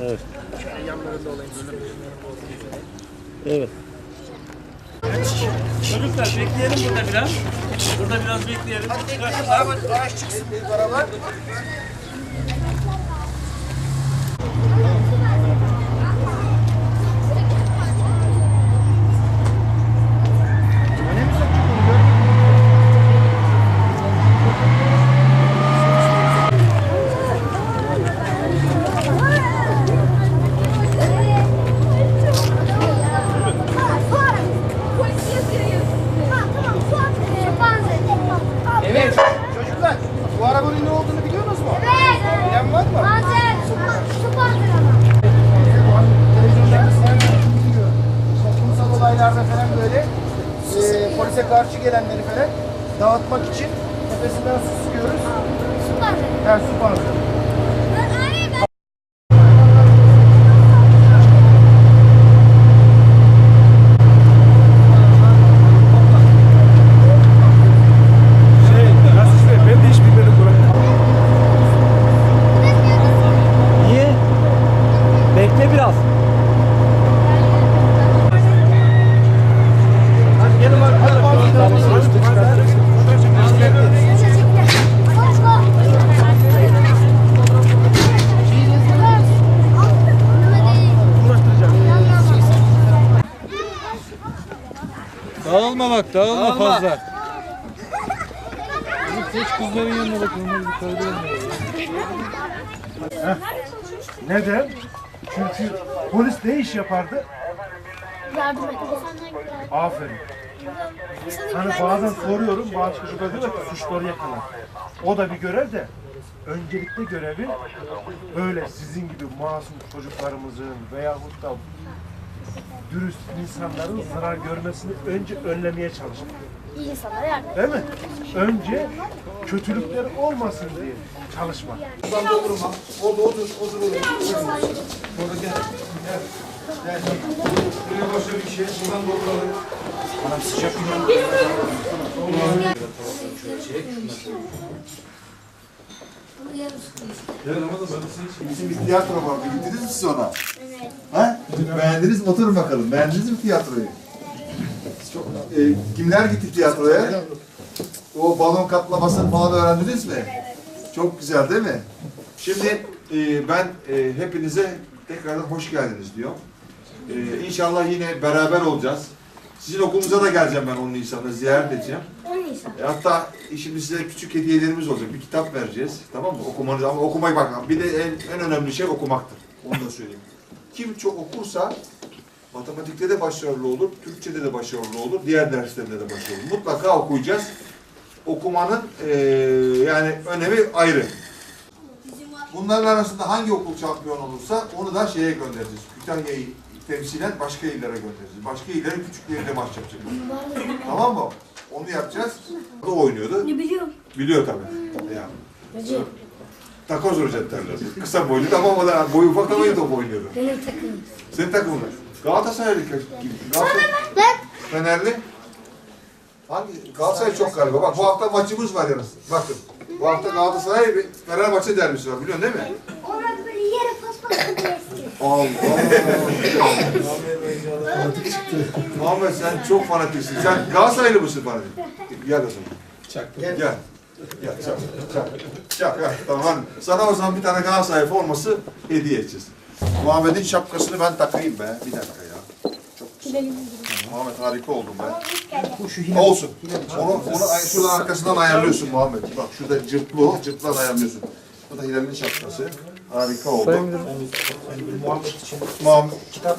Evet. Evet. Çocuklar bekleyelim burada biraz. Burada biraz bekleyelim. Abi araç çıksın bir beraber. Evet. Çocuklar bu arabanın ne olduğunu biliyorsunuz mu? Bilen var mı? Televizyonda sen biliyor. Toplumsal olaylarda falan böyle e, polise karşı gelenleri falan dağıtmak için tepesinden su sıkıyoruz. Ha su panzeri. Şey, Aziz Bey, ben de hiç bilmedim burayı. Niye? Bekle biraz. Hadi gelin bak. Hadi Dağılma bak, dağılma, fazla. Geç kızların yanına bak, onları bir koyduğum Neden? Çünkü polis ne iş yapardı? Yardım et. Aferin. Hani bazen soruyorum, bazı çocuklar diyorlar ki suçları yakalar. O da bir görev de öncelikle görevi böyle sizin gibi masum çocuklarımızın veyahut da dürüst insanların zarar görmesini önce önlemeye çalışmak. İyi insanlara yardım. Değil mi? Önce kötülükler olmasın diye çalışmak. Buradan doldurma. Orada otur, otur orada. Orada gel. Gel. Gel. Buraya başka bir şey. Buradan dolduralım. Anam sıcak Bizim bir tiyatro vardı. Gittiniz mi siz ona? Evet. Ha? Beğendiniz mi? Oturun bakalım. Beğendiniz mi tiyatroyu? Çok, e, kimler gitti tiyatroya? O balon katlamasını falan öğrendiniz mi? Çok güzel değil mi? Şimdi e, ben e, hepinize tekrardan hoş geldiniz diyorum. E, inşallah yine beraber olacağız. Sizin okulunuza da geleceğim ben 10 Nisan'da ziyaret edeceğim. E, hatta şimdi size küçük hediyelerimiz olacak. Bir kitap vereceğiz. Tamam mı? Okumanız ama okumayı bak. Bir de en, en önemli şey okumaktır. Onu da söyleyeyim. Kim çok okursa matematikte de başarılı olur, Türkçede de başarılı olur, diğer derslerinde de başarılı olur. Mutlaka okuyacağız. Okumanın eee, yani önemi ayrı. Bunların arasında hangi okul şampiyon olursa onu da şeye göndereceğiz. Kütahya'yı temsilen başka illere göndereceğiz. Başka illerin küçüklerinde maç yapacaklar. tamam mı? Onu yapacağız. O da oynuyordu. Ne biliyorum. Biliyor tabii. Yani. Takoz derler. Kısa boylu ama o da boyu ufak ama top oynuyordu. Benim takımım. Senin takımın. Galatasaraylı gibi. Galatasaray. Fenerli. Hangi? Galatasaray çok galiba. Bak bu hafta maçımız var yalnız. Bakın. Bu hafta Galatasaray bir Fenerbahçe derbisi var. Biliyorsun değil mi? Orada böyle yere pas pas eski. Allah. Muhammed sen çok fanatiksin. Sen Galatasaraylı mısın fanatik? Gel o zaman. Çaktım. Gel. Gel. Gel çak. Çak. Tamam. hadi. Sana o zaman bir tane Galatasaray forması hediye edeceğiz. Muhammed'in şapkasını ben takayım be. Bir dakika ya. Çok güzel. Muhammed harika oldun be. Olsun. Onu, onu ay- şuradan arkasından ayarlıyorsun Muhammed. Bak şurada cırtlı o. Cırtlan ayarlıyorsun. Bu da Hilal'in şapkası. Harika oldu. Muhammed için Muhammed, kitap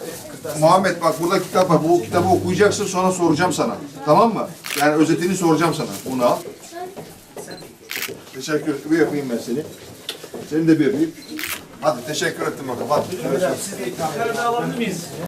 Muhammed bak burada kitap var. Bu kitabı okuyacaksın sonra soracağım sana. Tamam mı? Yani özetini soracağım sana. Bunu al. Teşekkür ederim. Bir yapayım ben seni. Seni de bir yapayım. Hadi teşekkür ettim bakalım. Hadi. Bir tane daha alabilir miyiz?